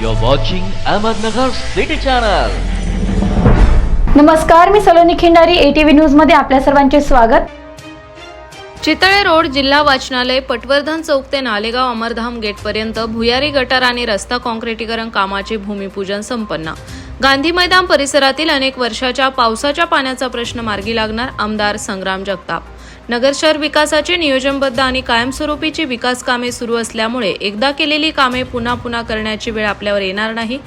You're watching Ahmednagar City Channel. नमस्कार मी Saloni Khindari ATV न्यूजमध्ये आपल्या सर्वांचे स्वागत. चितळे रोड जिल्हा वाचनालय पटवर्धन चौक ते नालेगाव अमरधाम गेटपर्यंत भुयारी गटार आणि रस्ता काँक्रिटीकरण कामाचे भूमिपूजन संपन्न. गांधी मैदान परिसरातील अनेक वर्षाच्या पावसाच्या पाण्याचा प्रश्न मार्गी लागणार आमदार संग्राम जगताप. नगर शहर विकासाचे नियोजनबद्ध आणि कायमस्वरूपीची विकास कामे सुरू असल्यामुळे एकदा केलेली कामे पुन्हा पुन्हा करण्याची वेळ आपल्यावर येणार नाही.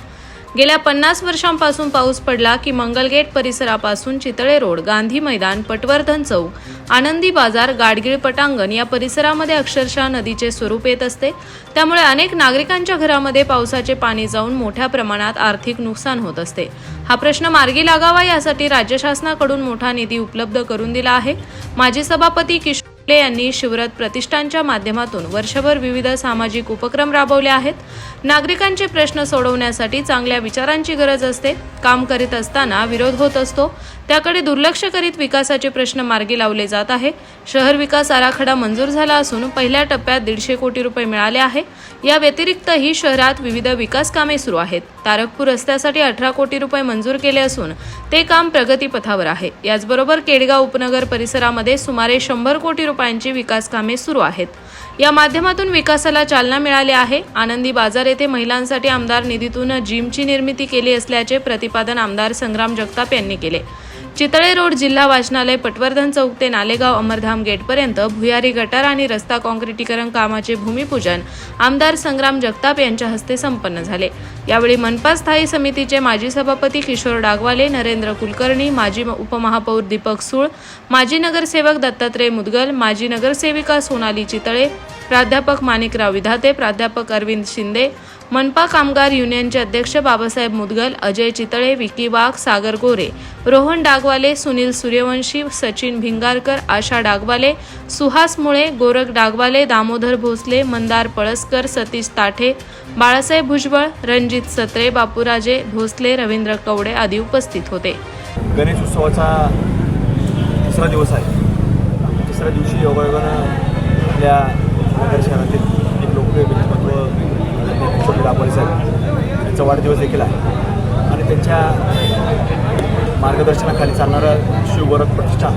गेल्या पन्नास वर्षांपासून पाऊस पडला की मंगलगेट परिसरापासून चितळे रोड गांधी मैदान पटवर्धन चौक आनंदी बाजार गाडगीळ पटांगण या परिसरामध्ये अक्षरशः नदीचे स्वरूप येत असते. त्यामुळे अनेक नागरिकांच्या घरामध्ये पावसाचे पाणी जाऊन मोठ्या प्रमाणात आर्थिक नुकसान होत असते. हा प्रश्न मार्गी लागावा यासाठी राज्य शासनाकडून मोठा निधी उपलब्ध करून दिला आहे. माजी सभापती किशोर फुले यांनी शिवरथ प्रतिष्ठानच्या माध्यमातून वर्षभर विविध सामाजिक उपक्रम राबवले आहेत. नागरिकांचे प्रश्न सोडवण्यासाठी चांगल्या विचारांची गरज असते. काम करीत असताना विरोध होत असतो. त्याकडे दुर्लक्ष करीत विकासाचे प्रश्न मार्गी लावले जात आहे. शहर विकास आराखडा मंजूर झाला असून पहिल्या टप्प्यात दीडशे कोटी रुपये मिळाले आहे. या व्यतिरिक्तही शहरात विविध विकास कामे सुरू आहेत. तारकपूर रस्त्यासाठी अठरा कोटी रुपये मंजूर केले असून ते काम प्रगतीपथावर आहे. याचबरोबर केडगाव उपनगर परिसरामध्ये सुमारे शंभर कोटी रुपयांची विकास कामे सुरू आहेत. या माध्यमातून विकासाला चालना मिळाली आहे. आनंदी बाजार येथे महिलांसाठी आमदार निधीतून जिमची निर्मिती केली असल्याचे प्रतिपादन आमदार संग्राम जगताप यांनी केले. चितळे रोड जिल्हा वाचनालय पटवर्धन चौक ते नालेगाव अमरधाम गेटपर्यंत भुयारी गटार आणि रस्ता काँक्रिटीकरण कामाचे भूमिपूजन आमदार संग्राम जगताप यांच्या हस्ते संपन्न झाले. यावेळी मनपा स्थायी समितीचे माजी सभापती किशोर डागवाले नरेंद्र कुलकर्णी माजी उपमहापौर दीपक सूळ माजी नगरसेवक दत्तात्रय मुदगल माजी नगरसेविका सोनाली चितळे प्राध्यापक माणिकराव विधाते प्राध्यापक अरविंद शिंदे मनपा कामगार युनियनचे अध्यक्ष बाबासाहेब मुदगल अजय चितळे विकी वाघ सागर गोरे रोहन डागवाले सुनील सूर्यवंशी सचिन भिंगारकर आशा डागवाले सुहास मुळे गोरख डागवाले दामोदर भोसले मंदार पळसकर सतीश ताठे बाळासाहेब भुजबळ रणजित सत्रे बापूराजे भोसले रवींद्र कवडे आदी उपस्थित होते. गणेश उत्सवाचा तिसरा दिवस आहे. तिसऱ्या दिवशी योगायोगानं आपल्या नगर शहरातील किशोर परिसर साहेब वाढदिवस देखील आहे. आणि त्यांच्या मार्गदर्शनाखाली चालणारं शिवगोरख प्रतिष्ठान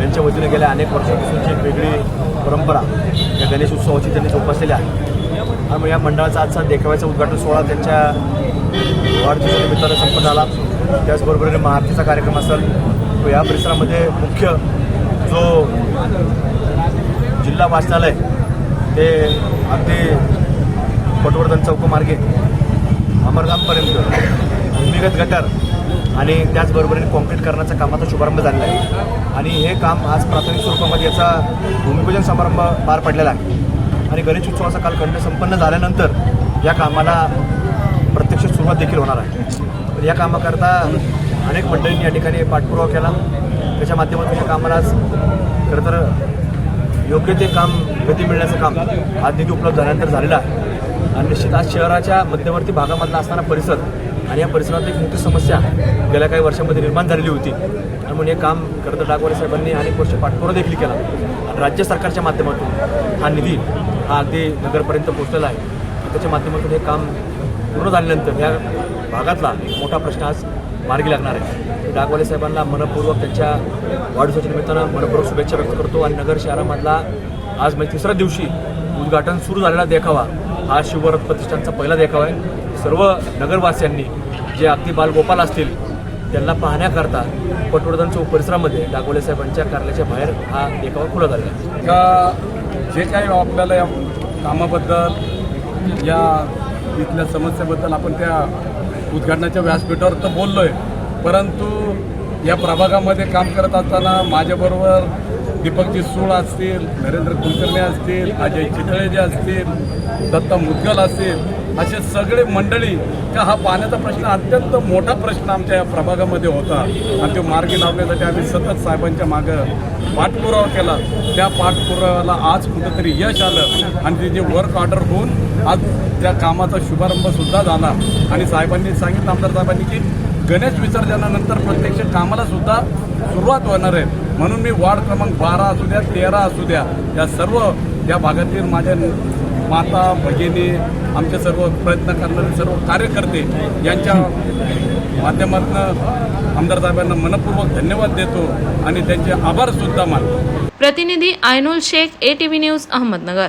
यांच्या वतीने गेल्या अनेक वर्षापासूनची एक वेगळी परंपरा या गणेश उत्सवाची त्यांनी जोपासलेली आहे. आणि मग या मंडळाचा आजचा देखाव्याचा उद्घाटन सोहळा त्यांच्या वाढदिवसानिमित्तानं संपन्न झाला. त्याचबरोबर महाआरतीचा कार्यक्रम असेल तो या परिसरामध्ये मुख्य जो जिल्हा वाचनालय ते अगदी पटवर्धन चौकमार्गे अमरगामपर्यंत भूमिगत गटर आणि त्याचबरोबरीने कॉन्क्रीट करण्याच्या कामाचा शुभारंभ झालेला आहे. आणि हे काम आज प्राथमिक स्वरूपामध्ये याचा भूमिपूजन समारंभ पार पडलेला आहे. आणि गणेश उत्सवाचा काल खंड संपन्न झाल्यानंतर या कामाला प्रत्यक्ष सुरुवात देखील होणार आहे. या कामाकरता अनेक मंडळींनी या ठिकाणी पाठपुरावा केला. त्याच्या माध्यमातून या कामाला आज खरं तर योग्य ते काम गती मिळण्याचं काम आज निधी उपलब्ध झाल्यानंतर झालेलं आहे. आणि निश्चित आज शहराच्या मध्यवर्ती भागामधला असणारा परिसर आणि या परिसरात एक मोठी समस्या गेल्या काही वर्षांमध्ये निर्माण झालेली होती. आणि म्हणून हे काम खरं तर डागवाले साहेबांनी अनेक वर्ष पाठपुरा देखील केला. आणि राज्य सरकारच्या माध्यमातून हा निधी हा अगदी नगरपर्यंत पोहोचलेला आहे. त्याच्या माध्यमातून हे काम पूर्ण झाल्यानंतर या भागातला एक मोठा प्रश्न आज मार्गी लागणार आहे. डागवाले साहेबांना मनपूर्वक त्यांच्या वाढदिवसाच्या निमित्तानं मनपूर्वक शुभेच्छा व्यक्त करतो आणि नगर शहरामधला आज म्हणजे तिसऱ्या दिवशी उद्घाटन सुरू झालेला देखावा हा शिवरथ प्रतिष्ठानचा पहिला देखावा आहे. सर्व नगरवासियांनी जे अगदी बालगोपाल असतील त्यांना पाहण्याकरता पटवर्धन चौक परिसरामध्ये डागोले साहेबांच्या कार्यालयाच्या बाहेर हा देखावा खुला झाला आहे. का जे काही आपल्याला या कामाबद्दल या इथल्या समस्येबद्दल आपण त्या उद्घाटनाच्या व्यासपीठावर तर बोललो आहे परंतु या प्रभागामध्ये काम करत असताना माझ्याबरोबर दीपक जिसूळ असतील नरेंद्र कुलकर्णी असतील अजय चितळे जे असतील दत्ता मुदगल असतील असे सगळे मंडळी का हा पाण्याचा प्रश्न अत्यंत मोठा प्रश्न आमच्या या प्रभागामध्ये होता. आणि तो मार्गी लावण्यासाठी आम्ही सतत साहेबांच्या मागं पाठपुरावा केला. त्या पाठपुराव्याला आज कुठंतरी यश आलं. आणि ते जे वर्क ऑर्डर होऊन आज त्या कामाचा शुभारंभ सुद्धा झाला. आणि साहेबांनी सांगितलं आमदार साहेबांनी की गणेश विसर्जनानंतर प्रत्यक्ष कामाला सुद्धा सुरुवात होणार आहे. म्हणून मी वार्ड क्रमांक बारा असू द्या तेरा असू द्या या सर्व या भागातील माझ्या माता भगिनी आमचे सर्व प्रयत्न करणारे सर्व कार्यकर्ते यांच्या माध्यमातून आमदार साहेबांना मनपूर्वक धन्यवाद देतो आणि त्यांचे आभारसुद्धा मानतो. प्रतिनिधी Ainul Shaikh A T V news Ahmednagar.